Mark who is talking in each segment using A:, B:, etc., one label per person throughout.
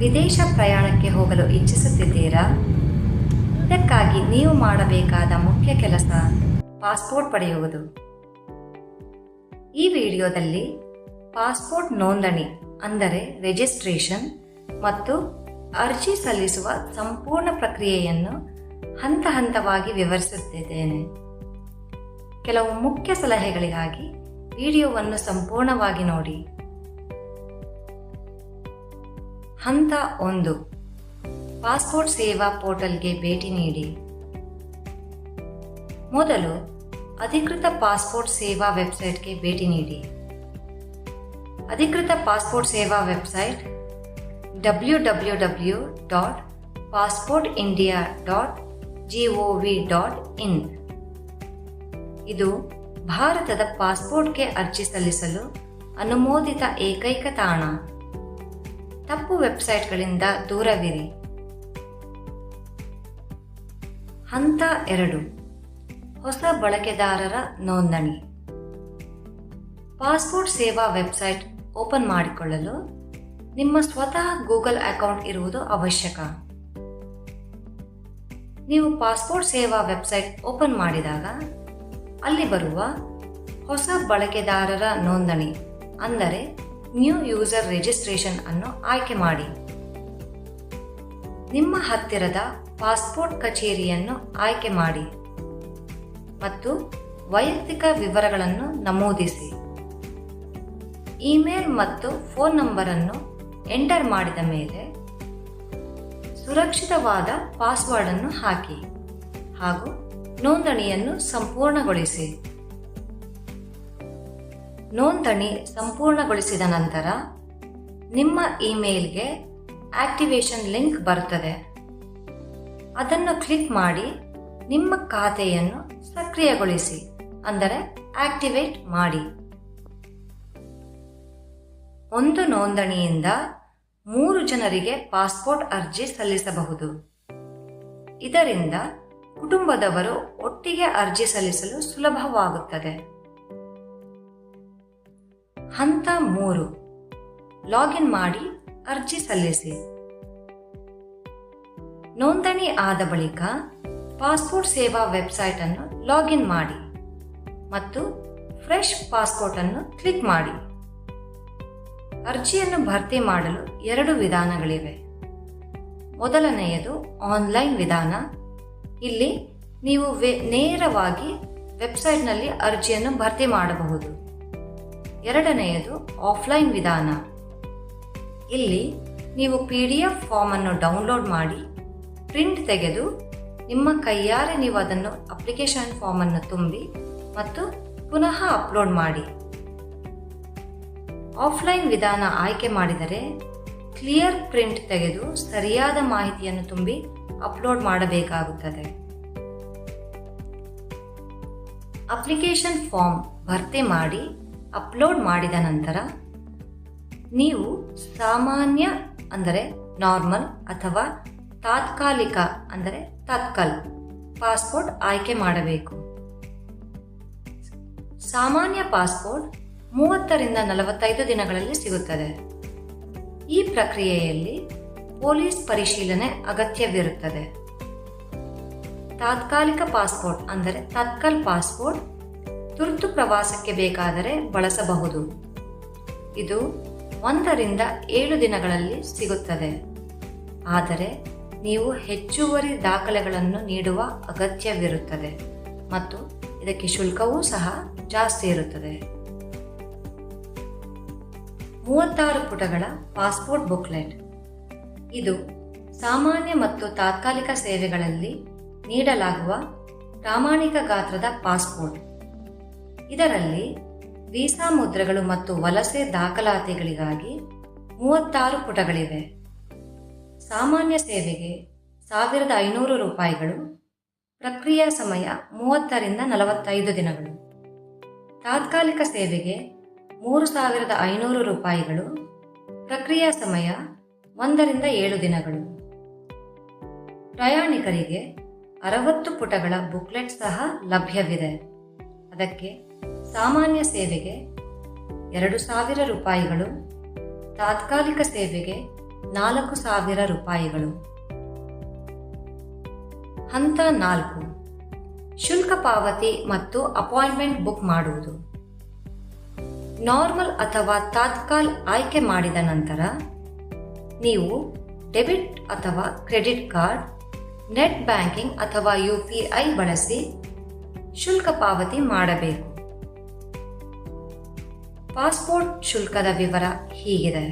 A: ವಿದೇಶ ಪ್ರಯಾಣಕ್ಕೆ ಹೋಗಲು ಇಚ್ಛಿಸುತ್ತಿದ್ದೀರಾ? ಇದಕ್ಕಾಗಿ ನೀವು ಮಾಡಬೇಕಾದ ಮುಖ್ಯ ಕೆಲಸ, ಪಾಸ್ಪೋರ್ಟ್ ಪಡೆಯುವುದು. ಈ ವಿಡಿಯೋದಲ್ಲಿ ಪಾಸ್ಪೋರ್ಟ್ ನೋಂದಣಿ ಅಂದರೆ ರಿಜಿಸ್ಟ್ರೇಷನ್ ಮತ್ತು ಅರ್ಜಿ ಸಲ್ಲಿಸುವ ಸಂಪೂರ್ಣ ಪ್ರಕ್ರಿಯೆಯನ್ನು ಹಂತ ಹಂತವಾಗಿ ವಿವರಿಸುತ್ತಿದ್ದೇನೆ. ಕೆಲವು ಮುಖ್ಯ ಸಲಹೆಗಳಿಗಾಗಿ ವಿಡಿಯೋವನ್ನು ಸಂಪೂರ್ಣವಾಗಿ ನೋಡಿ. ಹಂತ ಒಂದು. ಪಾಸ್ಪೋರ್ಟ್ ಸೇವಾ ಪೋರ್ಟಲ್ಗೆ ಭೇಟಿ ನೀಡಿ. ಮೊದಲು ಅಧಿಕೃತ ಪಾಸ್ಪೋರ್ಟ್ ಸೇವಾ ವೆಬ್ಸೈಟ್ಗೆ ಭೇಟಿ ನೀಡಿ. ಅಧಿಕೃತ passport Seva website W W W dot passport India dot G O V dot in. ಇದು ಭಾರತದ ಪಾಸ್ಪೋರ್ಟ್ಗೆ ಅರ್ಜಿ ಸಲ್ಲಿಸಲು ಅನುಮೋದಿತ ಏಕೈಕ ತಾಣ. ತಪ್ಪು ವೆಬ್ಸೈಟ್ಗಳಿಂದ ದೂರವಿರಿ. ಹಂತ ಎರಡು. ಹೊಸ ಬಳಕೆದಾರರ ನೋಂದಣಿ. ಪಾಸ್ಪೋರ್ಟ್ ಸೇವಾ ವೆಬ್ಸೈಟ್ ಓಪನ್ ಮಾಡಿಕೊಳ್ಳಲು ನಿಮ್ಮ ಸ್ವತಃ ಗೂಗಲ್ ಅಕೌಂಟ್ ಇರುವುದು ಅವಶ್ಯಕ. ನೀವು ಪಾಸ್ಪೋರ್ಟ್ ಸೇವಾ ವೆಬ್ಸೈಟ್ ಓಪನ್ ಮಾಡಿದಾಗ ಅಲ್ಲಿ ಬರುವ ಹೊಸ ಬಳಕೆದಾರರ ನೋಂದಣಿ, ಅಂದರೆ ನ್ಯೂ ಯೂಸರ್ ರಿಜಿಸ್ಟ್ರೇಷನ್ ಅನ್ನು ಆಯ್ಕೆ ಮಾಡಿ. ನಿಮ್ಮ ಹತ್ತಿರದ ಪಾಸ್ಪೋರ್ಟ್ ಕಚೇರಿಯನ್ನು ಆಯ್ಕೆ ಮಾಡಿ ಮತ್ತು ವೈಯಕ್ತಿಕ ವಿವರಗಳನ್ನು ನಮೂದಿಸಿ. ಇಮೇಲ್ ಮತ್ತು ಫೋನ್ ನಂಬರನ್ನು ಎಂಟರ್ ಮಾಡಿದ ಮೇಲೆ ಸುರಕ್ಷಿತವಾದ ಪಾಸ್ವರ್ಡ್ ಅನ್ನು ಹಾಕಿ ಹಾಗೂ ನೋಂದಣಿಯನ್ನು ಸಂಪೂರ್ಣಗೊಳಿಸಿ. ನೋಂದಣಿ ಸಂಪೂರ್ಣಗೊಳಿಸಿದ ನಂತರ ನಿಮ್ಮ ಇಮೇಲ್ಗೆ ಆಕ್ಟಿವೇಶನ್ ಲಿಂಕ್ ಬರುತ್ತದೆ. ಅದನ್ನು ಕ್ಲಿಕ್ ಮಾಡಿ ನಿಮ್ಮ ಖಾತೆಯನ್ನು ಸಕ್ರಿಯಗೊಳಿಸಿ, ಅಂದರೆ ಆಕ್ಟಿವೇಟ್ ಮಾಡಿ. ಒಂದು ನೋಂದಣಿಯಿಂದ ಮೂರು ಜನರಿಗೆ ಪಾಸ್ಪೋರ್ಟ್ ಅರ್ಜಿ ಸಲ್ಲಿಸಬಹುದು. ಇದರಿಂದ ಕುಟುಂಬದವರು ಒಟ್ಟಿಗೆ ಅರ್ಜಿ ಸಲ್ಲಿಸಲು ಸುಲಭವಾಗುತ್ತದೆ. ಹಂತ ಮೂರು. ಲಾಗಿನ್ ಮಾಡಿ ಅರ್ಜಿ ಸಲ್ಲಿಸಿ. ನೋಂದಣಿ ಆದ ಬಳಿಕ ಪಾಸ್ಪೋರ್ಟ್ ಸೇವಾ ವೆಬ್ಸೈಟ್ ಅನ್ನು ಲಾಗಿನ್ ಮಾಡಿ ಮತ್ತು ಫ್ರೆಶ್ ಪಾಸ್ಪೋರ್ಟ್ ಅನ್ನು ಕ್ಲಿಕ್ ಮಾಡಿ. ಅರ್ಜಿಯನ್ನು ಭರ್ತಿ ಮಾಡಲು ಎರಡು ವಿಧಾನಗಳಿವೆ. ಮೊದಲನೆಯದು ಆನ್ಲೈನ್ ವಿಧಾನ. ಇಲ್ಲಿ ನೀವು ವೆ- ನೇರವಾಗಿ ವೆಬ್ಸೈಟ್ನಲ್ಲಿ ಅರ್ಜಿಯನ್ನು ಭರ್ತಿ ಮಾಡಬಹುದು. ಎರಡನೆಯದು ಆಫ್ಲೈನ್ ವಿಧಾನ. ಇಲ್ಲಿ ನೀವು ಪಿ ಡಿ ಎಫ್ ಫಾರ್ಮ್ ಅನ್ನು ಡೌನ್ಲೋಡ್ ಮಾಡಿ ಪ್ರಿಂಟ್ ತೆಗೆದು, ನಿಮ್ಮ ಕೈಯಾರೆ ನೀವು ಅದನ್ನು ಅಪ್ಲಿಕೇಶನ್ ಫಾರ್ಮ್ ಅನ್ನು ತುಂಬಿ ಮತ್ತು ಪುನಃ ಅಪ್ಲೋಡ್ ಮಾಡಿ. ಆಫ್ಲೈನ್ ವಿಧಾನ ಆಯ್ಕೆ ಮಾಡಿದರೆ ಕ್ಲಿಯರ್ ಪ್ರಿಂಟ್ ತೆಗೆದು ಸರಿಯಾದ ಮಾಹಿತಿಯನ್ನು ತುಂಬಿ ಅಪ್ಲೋಡ್ ಮಾಡಬೇಕಾಗುತ್ತದೆ. ಅಪ್ಲಿಕೇಶನ್ ಫಾರ್ಮ್ ಭರ್ತಿ ಮಾಡಿ ಅಪ್ಲೋಡ್ ಮಾಡಿದ ನಂತರ ನೀವು ಸಾಮಾನ್ಯ ಅಂದರೆ ನಾರ್ಮಲ್ ಅಥವಾ ತಾತ್ಕಾಲಿಕ ಅಂದರೆ ತತ್ಕಲ್ ಪಾಸ್ಪೋರ್ಟ್ ಆಯ್ಕೆ ಮಾಡಬೇಕು. ಸಾಮಾನ್ಯ ಪಾಸ್ಪೋರ್ಟ್ ಮೂವತ್ತರಿಂದ ನಲವತ್ತೈದು ದಿನಗಳಲ್ಲಿ ಸಿಗುತ್ತದೆ. ಈ ಪ್ರಕ್ರಿಯೆಯಲ್ಲಿ ಪೊಲೀಸ್ ಪರಿಶೀಲನೆ ಅಗತ್ಯವಿರುತ್ತದೆ. ತಾತ್ಕಾಲಿಕ ಪಾಸ್ಪೋರ್ಟ್ ಅಂದರೆ ತತ್ಕಲ್ ಪಾಸ್ಪೋರ್ಟ್ ತುರ್ತು ಪ್ರವಾಸಕ್ಕೆ ಬೇಕಾದರೆ ಬಳಸಬಹುದು. ಇದು ಒಂದರಿಂದ ಏಳು ದಿನಗಳಲ್ಲಿ ಸಿಗುತ್ತದೆ. ಆದರೆ ನೀವು ಹೆಚ್ಚುವರಿ ದಾಖಲೆಗಳನ್ನು ನೀಡುವ ಅಗತ್ಯವಿರುತ್ತದೆ ಮತ್ತು ಇದಕ್ಕೆ ಶುಲ್ಕವೂ ಸಹ ಜಾಸ್ತಿ ಇರುತ್ತದೆ. ಮೂವತ್ತಾರು ಪುಟಗಳ ಪಾಸ್ಪೋರ್ಟ್ ಬುಕ್ಲೆಟ್. ಇದು ಸಾಮಾನ್ಯ ಮತ್ತು ತಾತ್ಕಾಲಿಕ ಸೇವೆಗಳಲ್ಲಿ ನೀಡಲಾಗುವ ಪ್ರಾಮಾಣಿಕ ಗಾತ್ರದ ಪಾಸ್ಪೋರ್ಟ್. ಇದರಲ್ಲಿ ವೀಸಾ ಮುದ್ರೆಗಳು ಮತ್ತು ವಲಸೆ ದಾಖಲಾತಿಗಳಿಗಾಗಿ ಮೂವತ್ತಾರು ಪುಟಗಳಿವೆ. ಸಾಮಾನ್ಯ ಸೇವೆಗೆ ಸಾವಿರದ ಐನೂರು ರೂಪಾಯಿಗಳು, ಪ್ರಕ್ರಿಯಾ ಸಮಯ ಮೂವತ್ತರಿಂದ ನಲವತ್ತೈದು ದಿನಗಳು. ತಾತ್ಕಾಲಿಕ ಸೇವೆಗೆ ಮೂರು ಸಾವಿರದ ಐನೂರು ರೂಪಾಯಿಗಳು, ಪ್ರಕ್ರಿಯಾ ಸಮಯ ಒಂದರಿಂದ ಏಳು ದಿನಗಳು. ಪ್ರಯಾಣಿಕರಿಗೆ ಅರವತ್ತು ಪುಟಗಳ ಬುಕ್ಲೆಟ್ ಸಹ ಲಭ್ಯವಿದೆ. ಅದಕ್ಕೆ ಸಾಮಾನ್ಯ ಸೇವೆಗೆ ಎರಡು ಸಾವಿರ ರೂಪಾಯಿಗಳು, ತಾತ್ಕಾಲಿಕ ಸೇವೆಗೆ ನಾಲ್ಕು ಸಾವಿರ ರೂಪಾಯಿಗಳು. ಹಂತ ನಾಲ್ಕು, ಶುಲ್ಕ ಪಾವತಿ ಮತ್ತು ಅಪಾಯಿಂಟ್ಮೆಂಟ್ ಬುಕ್ ಮಾಡುವುದು. ನಾರ್ಮಲ್ ಅಥವಾ ತಾತ್ಕಾಲ್ ಆಯ್ಕೆ ಮಾಡಿದ ನಂತರ ನೀವು ಡೆಬಿಟ್ ಅಥವಾ ಕ್ರೆಡಿಟ್ ಕಾರ್ಡ್, ನೆಟ್ ಬ್ಯಾಂಕಿಂಗ್ ಅಥವಾ ಯು ಪಿ ಐ ಬಳಸಿ ಶುಲ್ಕ ಪಾವತಿ ಮಾಡಬೇಕು. ಪಾಸ್ಪೋರ್ಟ್ ಶುಲ್ಕದ ವಿವರ ಹೀಗಿದೆ.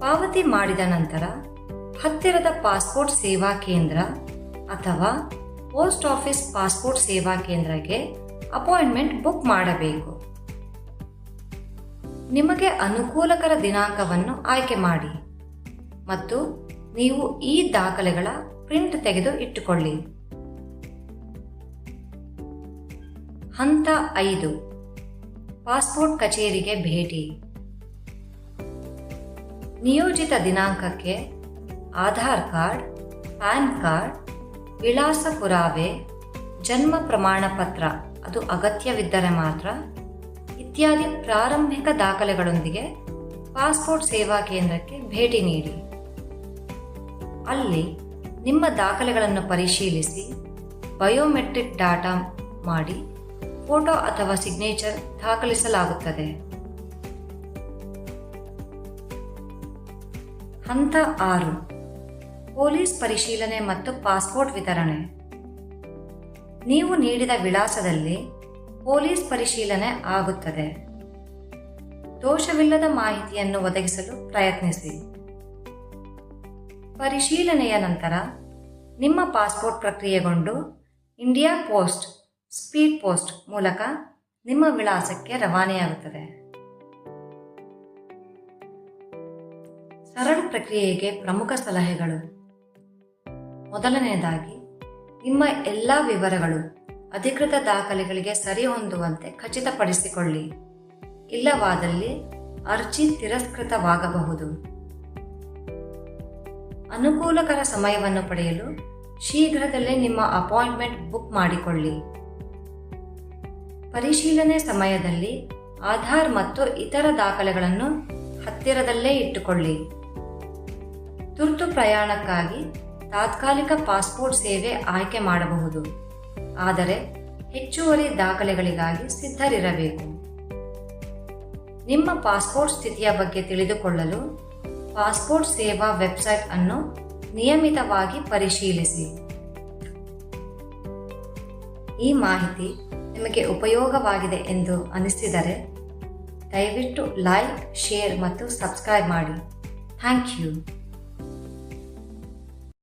A: ಪಾವತಿ ಮಾಡಿದ ನಂತರ ಹತ್ತಿರದ ಪಾಸ್ಪೋರ್ಟ್ ಸೇವಾ ಕೇಂದ್ರ ಅಥವಾ ಪೋಸ್ಟ್ ಆಫೀಸ್ ಪಾಸ್ಪೋರ್ಟ್ ಸೇವಾ ಕೇಂದ್ರಕ್ಕೆ ಅಪಾಯಿಂಟ್ಮೆಂಟ್ ಬುಕ್ ಮಾಡಬೇಕು. ನಿಮಗೆ ಅನುಕೂಲಕರ ದಿನಾಂಕವನ್ನು ಆಯ್ಕೆ ಮಾಡಿ ಮತ್ತು ನೀವು ಈ ದಾಖಲೆಗಳ ಪ್ರಿಂಟ್ ತೆಗೆದು ಇಟ್ಟುಕೊಳ್ಳಿ. ಹಂತ ಐದು. ಪಾಸ್ಪೋರ್ಟ್ ಕಚೇರಿಗೆ ಭೇಟಿ. ನಿಯೋಜಿತ ದಿನಾಂಕಕ್ಕೆ ಆಧಾರ್ ಕಾರ್ಡ್, ಪ್ಯಾನ್ ಕಾರ್ಡ್, ವಿಳಾಸ ಪುರಾವೆ, ಜನ್ಮ ಪ್ರಮಾಣ ಪತ್ರ, ಅದು ಅಗತ್ಯವಿದ್ದರೆ ಮಾತ್ರ ಇತ್ಯಾದಿ ಪ್ರಾರಂಭಿಕ ದಾಖಲೆಗಳೊಂದಿಗೆ ಪಾಸ್ಪೋರ್ಟ್ ಸೇವಾ ಕೇಂದ್ರಕ್ಕೆ ಭೇಟಿ ನೀಡಿ. ಅಲ್ಲಿ ನಿಮ್ಮ ದಾಖಲೆಗಳನ್ನು ಪರಿಶೀಲಿಸಿ ಬಯೋಮೆಟ್ರಿಕ್ ಡಾಟಾ ಮಾಡಿ ಫೋಟೋ ಅಥವಾ ಸಿಗ್ನೇಚರ್ ದಾಖಲಿಸಲಾಗುತ್ತದೆ. ಹಂತ ಆರು. ಪೊಲೀಸ್ ಪರಿಶೀಲನೆ ಮತ್ತು ಪಾಸ್ಪೋರ್ಟ್ ವಿತರಣೆ. ನೀವು ನೀಡಿದ ವಿಳಾಸದಲ್ಲಿ ಪೊಲೀಸ್ ಪರಿಶೀಲನೆ ಆಗುತ್ತದೆ. ದೋಷವಿಲ್ಲದ ಮಾಹಿತಿಯನ್ನು ಒದಗಿಸಲು ಪ್ರಯತ್ನಿಸಿ. ಪರಿಶೀಲನೆಯ ನಂತರ ನಿಮ್ಮ ಪಾಸ್ಪೋರ್ಟ್ ಪ್ರಕ್ರಿಯೆಗೊಂಡು ಇಂಡಿಯಾ ಪೋಸ್ಟ್ ಸ್ಪೀಡ್ ಪೋಸ್ಟ್ ಮೂಲಕ ನಿಮ್ಮ ವಿಳಾಸಕ್ಕೆ ರವಾನೆಯಾಗುತ್ತದೆ. ಸರಳ ಪ್ರಕ್ರಿಯೆಗೆ ಪ್ರಮುಖ ಸಲಹೆಗಳು. ಮೊದಲನೆಯದಾಗಿ, ನಿಮ್ಮ ಎಲ್ಲ ವಿವರಗಳು ಅಧಿಕೃತ ದಾಖಲೆಗಳಿಗೆ ಸರಿಹೊಂದುವಂತೆ ಖಚಿತಪಡಿಸಿಕೊಳ್ಳಿ. ಇಲ್ಲವಾದಲ್ಲಿ ಅರ್ಜಿ ತಿರಸ್ಕೃತವಾಗಬಹುದು. ಅನುಕೂಲಕರ ಸಮಯವನ್ನು ಪಡೆಯಲು ಶೀಘ್ರದಲ್ಲೇ ನಿಮ್ಮ ಅಪಾಯಿಂಟ್ಮೆಂಟ್ ಬುಕ್ ಮಾಡಿಕೊಳ್ಳಿ. ಪರಿಶೀಲನೆ ಸಮಯದಲ್ಲಿ ಆಧಾರ್ ಮತ್ತು ಇತರ ದಾಖಲೆಗಳನ್ನು ಹತ್ತಿರದಲ್ಲೇ ಇಟ್ಟುಕೊಳ್ಳಿ. ತುರ್ತು ಪ್ರಯಾಣಕ್ಕಾಗಿ ತಾತ್ಕಾಲಿಕ ಪಾಸ್ಪೋರ್ಟ್ ಸೇವೆ ಆಯ್ಕೆ ಮಾಡಬಹುದು. ಆದರೆ ಹೆಚ್ಚುವರಿ ದಾಖಲೆಗಳಿಗಾಗಿ ಸಿದ್ಧರಿರಬೇಕು. ನಿಮ್ಮ ಪಾಸ್ಪೋರ್ಟ್ ಸ್ಥಿತಿಯ ಬಗ್ಗೆ ತಿಳಿದುಕೊಳ್ಳಲು ಪಾಸ್ಪೋರ್ಟ್ ಸೇವಾ ವೆಬ್ಸೈಟ್ ಅನ್ನು ನಿಯಮಿತವಾಗಿ ಪರಿಶೀಲಿಸಿ. ಈ ಮಾಹಿತಿ ನಿಮಗೆ ಉಪಯೋಗವಾಗಿದೆ ಎಂದು ಅನಿಸಿದರೆ ದಯವಿಟ್ಟು ಲೈಕ್ ಶೇರ್ ಮತ್ತು ಸಬ್ಸ್ಕ್ರೈಬ್ ಮಾಡಿ. Thank you